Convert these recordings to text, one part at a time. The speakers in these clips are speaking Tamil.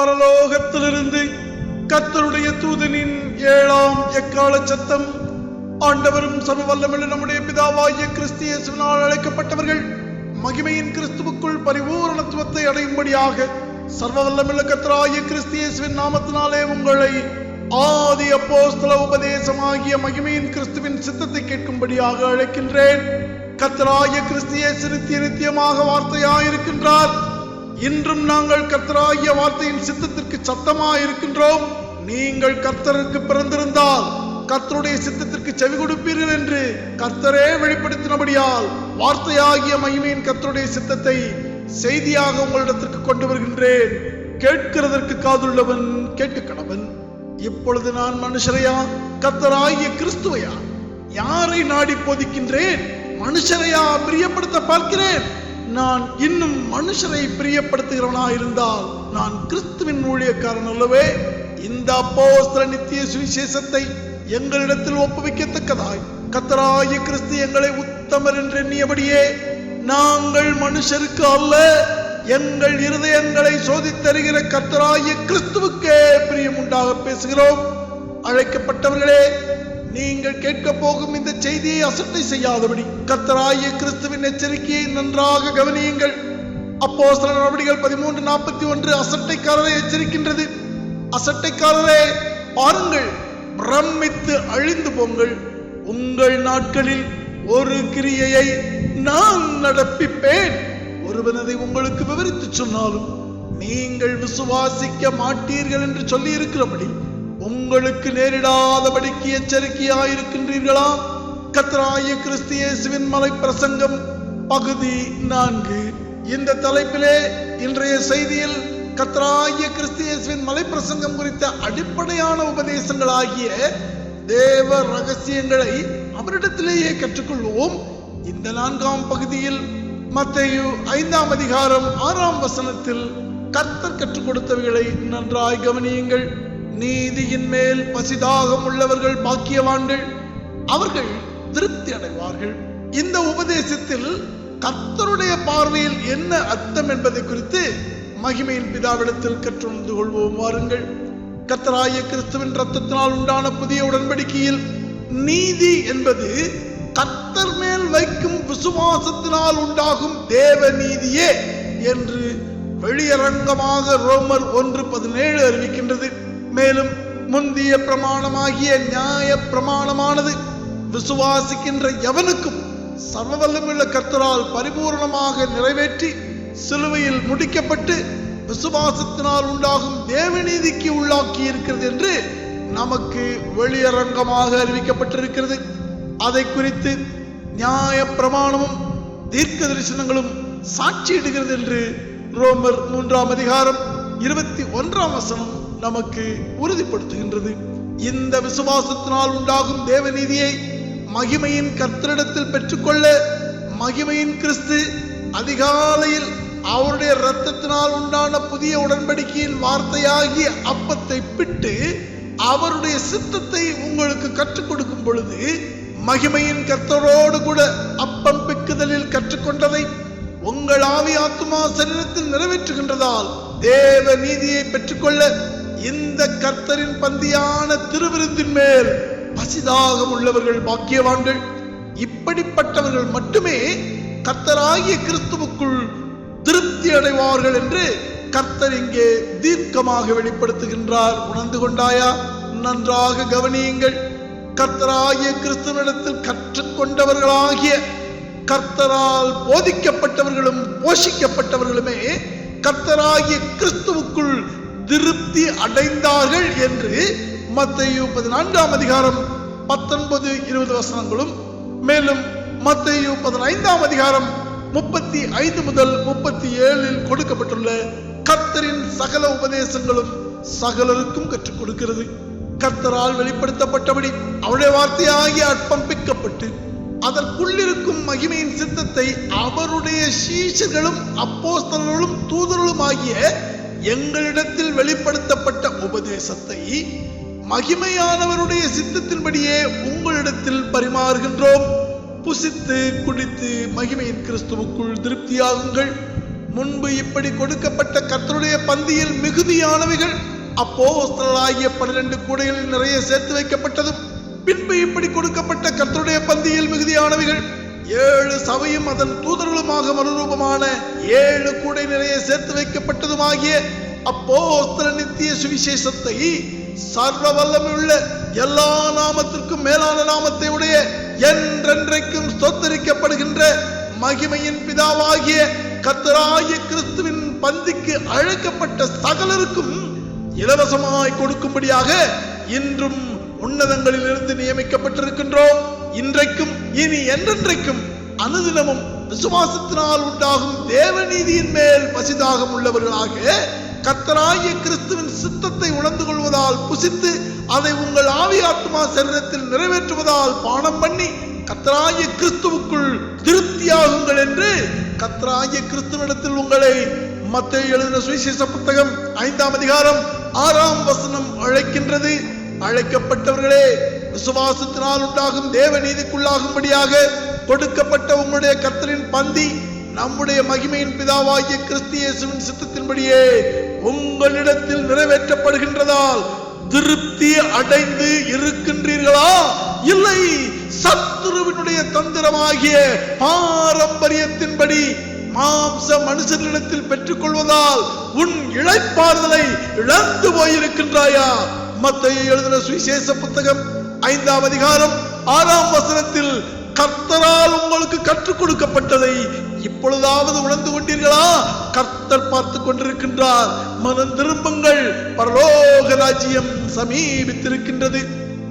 பரலோகத்திலிருந்து கத்தருடைய தூதனின் ஏழாம் எக்கால சத்தம். ஆண்டவரும் சர்வ வல்லமுள்ள நம்முடைய பிதாவாகிய கிறிஸ்து அழைக்கப்பட்டவர்கள் மகிமையின் கிறிஸ்துவுக்குள் பரிபூரணத்துவத்தை அடையும்படியாக சர்வ வல்லமுள்ள கர்த்தராகிய கிறிஸ்து நாமத்தினாலே உங்களை ஆதி அப்போஸ்தல உபதேசமாகிய மகிமையின் கிறிஸ்துவின் சித்தத்தை கேட்கும்படியாக அழைக்கின்றேன். கத்தராய கிறிஸ்து இயேசு நித்திய நித்தியமாக வார்த்தையாயிருக்கின்றார். இன்றும் நாங்கள் கர்த்தராகிய வார்த்தையின் சித்தத்திற்கு சத்தமா இருக்கின்றோம் நீங்கள் கர்த்தருக்கு பிறந்திருந்தால் கர்த்தருடைய சித்தத்திற்கு செவி கொடுப்பீர்கள் என்று கர்த்தரே வெளிப்படுத்தினபடியால் வார்த்தையாகிய மகிமையின் கர்த்தருடைய சித்தத்தை செய்தியாக உங்களிடத்திற்கு கொண்டு வருகின்றேன். கேட்கிறதற்கு காதுள்ளவன் கேட்டு கடவன் இப்பொழுது நான் மனுஷரையா? கர்த்தராகிய கிறிஸ்துவையா? யாரை நாடி போதிக்கின்றேன்? மனுஷரையா பிரியப்படுத்த பார்க்கிறேன்? நான் இன்னும் மனுஷரை பிரியப்படுத்துகிறவனாக இருந்தால் நான் கிறிஸ்துவின் ஊழியக்காரன் அல்லவே. இந்த அப்போஸ்தல நித்திய சுவிசேஷத்தை எங்களிடத்தில் ஒப்புவிக்கத்தக்கதாய். கத்தராய கிறிஸ்து எங்களை உத்தமர் என்று எண்ணியபடியே நாங்கள் மனுஷருக்கு அல்ல எங்கள் இருதயங்களை சோதித்தருகிற கத்தராய கிறிஸ்துவுக்கே பிரியம் உண்டாக பேசுகிறோம். அழைக்கப்பட்டவர்களே நீங்கள் கேட்க போகும் இந்த செய்தியை அசட்டை செய்யாதபடி கத்தராய கிறிஸ்துவின் எச்சரிக்கையை நன்றாக கவனியுங்கள். அப்போ சில நடவடிக்கைகள் பதிமூன்று நாற்பத்தி ஒன்று அசட்டைக்காரரை எச்சரிக்கின்றது. அசட்டைக்காரரே பாருங்கள் பிரமித்து அழிந்து போங்கள். உங்கள் நாட்களில் ஒரு கிரியையை நான் நடப்பிப்பேன். ஒருவனதை உங்களுக்கு விவரித்து சொன்னாலும் நீங்கள் விசுவாசிக்க மாட்டீர்கள் என்று சொல்லி இருக்கிறபடி உங்களுக்கு நேரிடாதபடிக்கு எச்சரிக்கையாயிருக்கின்றீர்களா? கத்ராய கிறிஸ்தியேசுவின் மலை பிரசங்கம் பகுதி நான்கு. இந்த தலைப்பிலே இன்றைய செய்தியில் கத்ராய கிறிஸ்தியேசுவின் மலை பிரசங்கம் குறித்த அடிப்படையான உபதேசங்களாகிய தேவ ரகசியங்களை அவரிடத்திலேயே கற்றுக்கொள்வோம். இந்த நான்காம் பகுதியில் மத்தையு ஐந்தாம் அதிகாரம் ஆறாம் வசனத்தில் கர்த்தர் கற்றுக் கொடுத்தவைகளை நன்றாய் கவனியுங்கள். நீதியின் மேல் பசிதாகம் உள்ளவர்கள் பாக்கியவான்கள். அவர்கள் திருப்தி அடைவார்கள். இந்த உபதேசத்தில் கர்த்தருடைய பார்வையில் என்ன அர்த்தம் என்பதை குறித்து மகிமையின் பிதாவிடத்தில் கற்றுணர்ந்து கொள்வோம். வாருங்கள். கர்த்தராய கிறிஸ்துவின் ரத்தத்தினால் உண்டான புதிய உடன்படிக்கையில் நீதி என்பது கர்த்தர் மேல் வைக்கும் விசுவாசத்தினால் உண்டாகும் தேவ நீதியே என்று வெளியரங்கமாக ரோமர் ஒன்று பதினேழு அறிவிக்கின்றது. மேலும் முந்திய பிரமாணமாகிய நியாய பிரமாணமானது விசுவாசிக்கின்ற எவனுக்கும் சர்வவல்லமுள்ள கர்த்தரால் பரிபூர்ணமாக நிறைவேற்றி சிலுவையில் முடிக்கப்பட்டு விசுவாசத்தினால் உண்டாகும் தேவநீதிக்கு உள்ளாக்கி இருக்கிறது என்று நமக்கு வெளியரங்கமாக அறிவிக்கப்பட்டிருக்கிறது. அதை குறித்து நியாய பிரமாணமும் தீர்க்க தரிசனங்களும் சாட்சியிடுகிறது என்று ரோமர் மூன்றாம் அதிகாரம் இருபத்தி ஒன்றாம் வசனம் நமக்கு உறுதிப்படுத்துகின்றது. இந்த விசுவாசத்தினால் உண்டாகும் தேவநீதியை மகிமையின் கர்த்தரிடத்தில் பெற்றுக்கொள்ள மகிமையின் கிறிஸ்து அதிகாலையில் அவருடைய இரத்தத்தினால் உண்டான புதிய உடன்படிக்கையின் வார்த்தையாகிய அப்பத்தை பிட்டு அவருடைய சித்தத்தை உங்களுக்கு கற்றுக் கொடுக்கும் பொழுது மகிமையின் கர்த்தரோடு கூட அப்பம் பிக்குதலில் கற்றுக்கொண்டதை உங்கள் ஆவி ஆத்மா சரீரத்தில் நிறைவேற்றுகின்றதால் தேவ நீதியை பெற்றுக்கொள்ள இந்த கர்த்தரின் பந்தியான திருவிருந்தின் மேல் பசிதாகம் உள்ளவர்கள் பாக்கியவான்கள். இப்படிப்பட்டவர்கள் மட்டுமே கர்த்தராகிய கிறிஸ்துவுக்குள் திருப்தி அடைவார்கள் என்று கர்த்தர் இங்கே தீர்க்கமாக வெளிப்படுத்துகின்றார். உணர்ந்து கொண்டாயா? நன்றாக கவனியுங்கள். கர்த்தராகிய கிறிஸ்துவனிடத்தில் கற்றுக்கொண்டவர்களாகிய கர்த்தரால் போதிக்கப்பட்டவர்களும் போஷிக்கப்பட்டவர்களுமே கர்த்தராகிய கிறிஸ்துவுக்குள் திருப்தி அடைந்தார்கள் என்று மத்தையு பதினான்காம் அதிகாரம் பத்தொன்பது இருபது வசனங்களும் மேலும் மத்தையு பதினைந்தாம் அதிகாரம் முப்பத்தி ஐந்து முதல் முப்பத்தி ஏழில் கொடுக்கப்பட்டுள்ள கர்த்தரின் சகல உபதேசங்களும் சகலருக்கும் கற்றுக் கொடுக்கிறது. கர்த்தரால் வெளிப்படுத்தப்பட்டபடி அவருடைய வார்த்தையாகி அற்பம்பிக்கப்பட்டு அதற்குள்ளிருக்கும் மகிமையின் சித்தத்தை அவருடைய சீஷர்களும் அப்போஸ்தலர்களும் தூதர்களும் ஆகிய எங்களிடத்தில் வெளிப்படுத்தப்பட்ட உபதேசத்தை மகிமையானவருடைய சித்தத்தின்படியே உங்களிடத்தில் பரிமாறுகின்றோம். புசித்து குடித்து மகிமையின் கிறிஸ்துவுக்குள் திருப்தியாகுங்கள். முன்பு இப்படி கொடுக்கப்பட்ட கர்த்தருடைய பந்தியில் மிகுதியானவைகள் அப்போஸ்தலாகிய பன்னிரண்டு கூடைகளில் நிறைய சேர்த்து வைக்கப்பட்டதும் பின்பு இப்படி கொடுக்கப்பட்ட கர்த்தருடைய பந்தியில் மிகுதியானவைகள் ஏழு சபையும் அதன் தூதர்களுமாக மறுரூபமான ஏழு கூடை நிறைய சேர்த்து வைக்கப்பட்டதுமாகிய அப்போ நித்திய சுவிசேஷத்தை சர்வ வல்லமுள்ள எல்லா நாமத்திற்கும் மேலான நாமத்தை உடைய என்றென்றைக்கும் ஸ்தோத்தரிக்கப்படுகின்ற மகிமையின் பிதாவாகிய கத்தராய கிறிஸ்துவின் பந்திக்கு அழைக்கப்பட்ட சகலருக்கும் இலவசமாய் கொடுக்கும்படியாக இன்றும் உன்னதங்களிலிருந்து நியமிக்கப்பட்டிருக்கின்றோம். இன்றைக்கும் இனி என்றென்றைக்கும் அனுதினமும் விசுவாசத்தினால் உண்டாகும் தேவநீதியின் மேல் பசிதாகம் உள்ளவர்களாக கத்தராகிய கிறிஸ்துவின் சித்தத்தை உணர்ந்து கொள்வதால் புசித்து அதை உங்கள் ஆவி ஆத்மா சரீரத்தில் நிறைவேற்றுவதால் பானம் பண்ணி கத்தராகிய கிறிஸ்துவுக்குள் திருப்தியாகுங்கள் என்று கத்தராகிய கிறிஸ்துவனிடத்தில் உங்களை மத்திய எழுதின சுவிசேஷ புத்தகம் ஐந்தாம் அதிகாரம் ஆறாம் வசனம் அழைக்கின்றது. அழைக்கப்பட்டவர்களே விசுவாசத்தினால் உண்டாகும் தேவ நீதிக்குள்ளாகும்படியாக கொடுக்கப்பட்ட உங்களுடைய கர்த்தரின் பந்தி நம்முடைய மகிமையின் பிதாவாகிய கிறிஸ்தியேசுவின் சித்தத்தின்படியே உங்களிடத்தில் நிறைவேற்றப்படுகின்றதால் திருப்தி அடைந்து இருக்கின்றீர்களா? இல்லை. சத்துருவினுடைய தந்திரமாகிய பாரம்பரியத்தின்படி மாம்ச மனுஷர்களிடத்தில் பெற்றுக்கொள்வதால் உன் இழைப்பாறுதலை இழந்து போயிருக்கின்றாயா? மத்திய எழுதின சுவிசேஷ புத்தகம் ஐந்தாம் அதிகாரம் ஆறாம் வசனத்தில் கர்த்தரால் உங்களுக்கு கற்றுக் கொடுக்கப்பட்டதை இப்பொழுதாவது உணர்ந்து கொண்டீர்களா? கர்த்தர் பார்த்து கொண்டிருக்கின்றார். மனம் திரும்புங்கள். பரலோக ராஜ்யம் சமீபித்திருக்கின்றது.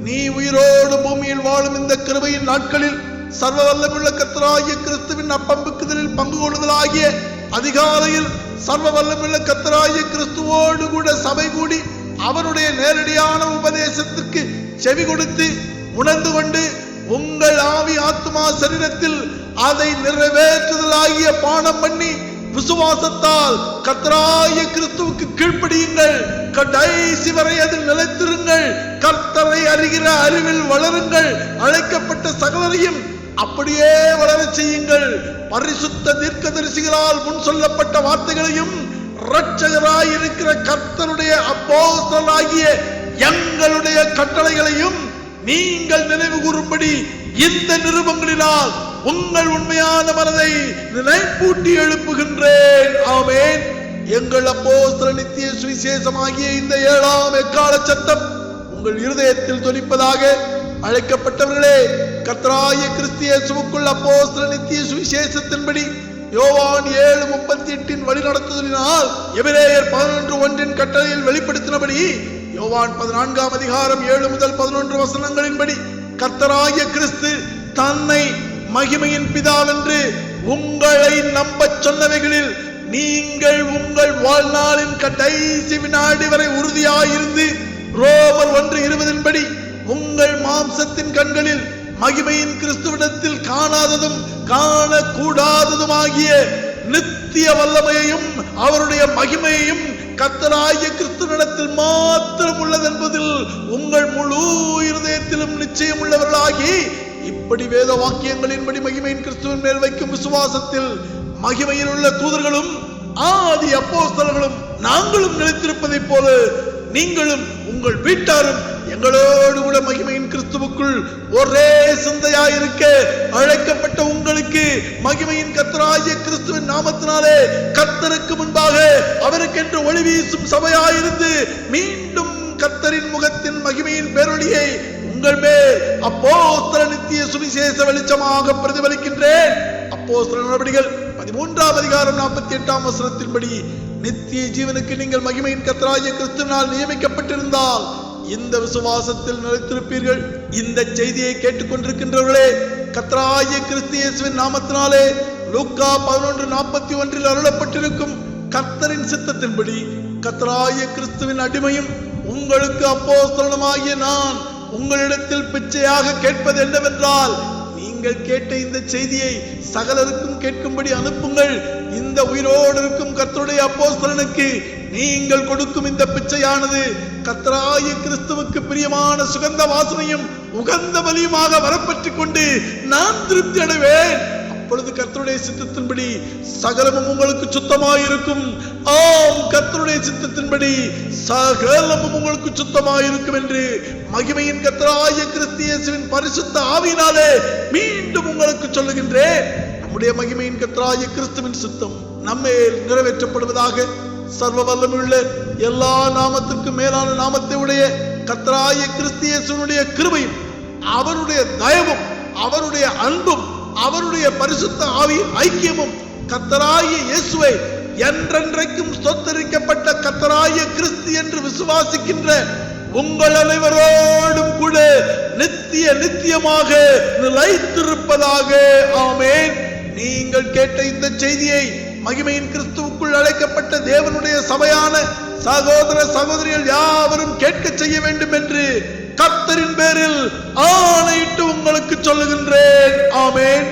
நீ உயிரோடு பூமியில் வாழும் இந்த கிருபையின் நாட்களில் சர்வ வல்லமுள்ள கத்தராகிய கிறிஸ்துவின் அப்பம்புக்குதலில் பங்கு கொள்ளுதலாகிய அதிகாலையில் சர்வ வல்லமுள்ள கத்தராகிய கிறிஸ்துவோடு கூட சபை கூடி அவருடைய நேரடியான உபதேசத்திற்கு செவி கொடுத்து உணர்ந்து கொண்டு உங்கள் ஆவி ஆத்மா சரீரத்தில் அதை நிறைவேற்றுதலாகிய பானம் பண்ணி விசுவாசத்தால் கத்தராய கிறிஸ்துவுக்கு கீழ்ப்படியுங்கள். கடைசி வரை அதில் நிலைத்திருங்கள். கர்த்தரை அறிகிற அறிவில் வளருங்கள். அழைக்கப்பட்ட சகலரையும் அப்படியே வளர செய்யுங்கள். பரிசுத்த தீர்க்கதரிசிகளால் முன் சொல்லப்பட்ட வார்த்தைகளையும் இரட்சகராய் இருக்கிற கர்த்தருடைய அப்போசலாகிய எங்களுடைய கட்டளைகளையும் நீங்கள் நினைவு கூறும்படி இந்த நிருபங்களினால் உங்கள் உண்மையான மனதை நினைப்பூட்டி எழுப்புகின்றேன். ஆமேன். எங்கள் அப்போஸ்தல நித்திய சுவிசேஷமாகிய இந்த ஏழாம் எக்கால சத்தம் உங்கள் இருதயத்தில் தொனிப்பதாக அழைக்கப்பட்டவர்களே கத்ராய கிறிஸ்தியேசுவுக்குள் அப்போஸ்தல நித்திய சுவிசேஷத்தின்படி யோவான் ஏழு முப்பத்தி எட்டின் வழி நடத்துதலினால் எபிரேயர் பதினொன்று ஒன்றின் கட்டளையில் வெளிப்படுத்தினபடி யோவான் பதினான்காம் அதிகாரம் ஏழு முதல் பதினொன்று வசனங்களின்படி கர்த்தராகிய கிறிஸ்து தன்னை மகிமையின் பிதாவென்று உங்களை நம்பச் சொன்னவைகளில் நீங்கள் உங்கள் வாழ்நாளின் கடைசி வினாடி வரை உறுதியாயிருந்து ரோமர் ஒன்று இருபதின்படி உங்கள் மாம்சத்தின் கண்களில் மகிமையின் கிறிஸ்துவிடத்தில் காணாததும் காணக்கூடாததுமாகிய நித்திய வல்லமையையும் அவருடைய மகிமையையும் கத்தராகிய கிறிஸ்துவனிடத்தில் மாத்திரம் உள்ளது என்பதில் உங்கள் முழு இருதயத்திலும் நிச்சயம் உள்ளவர்களாகி இப்படி வேத வாக்கியங்களின்படி மகிமையின் கிறிஸ்துவின் மேல் வைக்கும் விசுவாசத்தில் மகிமையில் உள்ள தூதர்களும் ஆதி அப்போஸ்தலர்களும் நாங்களும் நிலைத்திருப்பதைப் போல நீங்களும் உங்கள் வீட்டாரும் எங்களோடு கூட மகிமையின் கிறிஸ்துவுக்குள் ஒரே சிந்தையாயிருக்க அழைக்கப்பட்ட உங்களுக்கு மகிமையின் கத்தராகிய கிறிஸ்துவின் நாமத்தினாலே கத்தருக்கு முன்பாக அவருக்கென்று ஒளி வீசும் சபையாயிருந்து மீண்டும் கத்தரின் முகத்தின் மகிமையின் பேரொழியை உங்கள் மேல் அப்போ நித்திய சுவிசேஷ வெளிச்சமாக பிரதிபலிக்கின்றேன். அப்போ நடவடிக்கைகள் பதிமூன்றாம் அதிகாரம் நாற்பத்தி எட்டாம் வசனத்தின்படி நித்திய ஜீவனுக்கு நீங்கள் மகிமையின் கத்தராகிய கிறிஸ்துவினால் நியமிக்கப்பட்டிருந்தால் இந்த விசுவாசத்தில் நிலைத்திருப்பீர்கள். இந்த செய்தியை கேட்டுக்கொண்டிருக்கின்றவர்களே கத்ராய கிறிஸ்தியேசுவின் நாமத்தினாலே லூக்கா பதினொன்று நாற்பத்தி ஒன்றில் அருளப்பட்டிருக்கும் கர்த்தரின் சித்தத்தின்படி கத்ராய கிறிஸ்துவின் அடிமையும் உங்களுக்கு அப்போஸ்தலனுமாகிய நான் உங்களிடத்தில் பிச்சையாக கேட்பது என்னவென்றால் நீங்கள் கேட்ட இந்த செய்தியை சகலருக்கும் கேட்கும்படி அனுப்புங்கள். இந்த உயிரோடு இருக்கும் கர்த்தருடைய அப்போஸ்தலனுக்கு நீங்கள் கொடுக்கும் இந்த பிச்சையானது கத்தராய கிறிஸ்துவுக்கு பிரியமான சுகந்த வாசனையும் உகந்த வலியுமாக வரப்பெற்றுக் கொண்டு நான் திருப்தி அடைவேன். அப்பொழுது கர்த்தருடைய சித்தத்தின்படி சகலமும் உங்களுக்கு சுத்தமாயிருக்கும். ஆம் கர்த்தருடைய சித்தத்தின்படி சகலமும் உங்களுக்கு சுத்தமாயிருக்கும் என்று மகிமையின் கர்த்தராய கிறிஸ்தியேசுவின் பரிசுத்த ஆவியினாலே மீண்டும் உங்களுக்கு சொல்லுகின்றேன். நம்முடைய மகிமையின் கர்த்தராய கிறிஸ்துவின் சித்தம் நம்மேல் நிறைவேற்றப்படுவதாக சர்வ வல்லமுள்ள எல்லா நாமத்திற்கும் மேலான நாமத்தை உடைய கத்ராய கிறிஸ்தியேசனுடைய கிருபையும் அவருடைய தயவும் அவருடைய அன்பும் அவருடைய பரிசுத்த ஆவி ஐக்கியமும் கத்தராய இயேசுவை என்றென்றைக்கும் சொத்தரிக்கப்பட்ட கத்தராய கிறிஸ்து என்று விசுவாசிக்கின்ற உங்கள் அனைவரோடும் கூட நித்திய நித்தியமாக நிலைத்திருப்பதாக. ஆமேன். நீங்கள் கேட்ட இந்த செய்தியை மகிமையின் கிறிஸ்துவுக்குள் அழைக்கப்பட்ட தேவனுடைய சபையான சகோதர சகோதரிகள் யாவரும் கேட்க செய்ய வேண்டும் என்று கர்த்தரின் பேரில் ஆணையிட்டு உங்களுக்கு சொல்லுகின்றேன். ஆமேன்.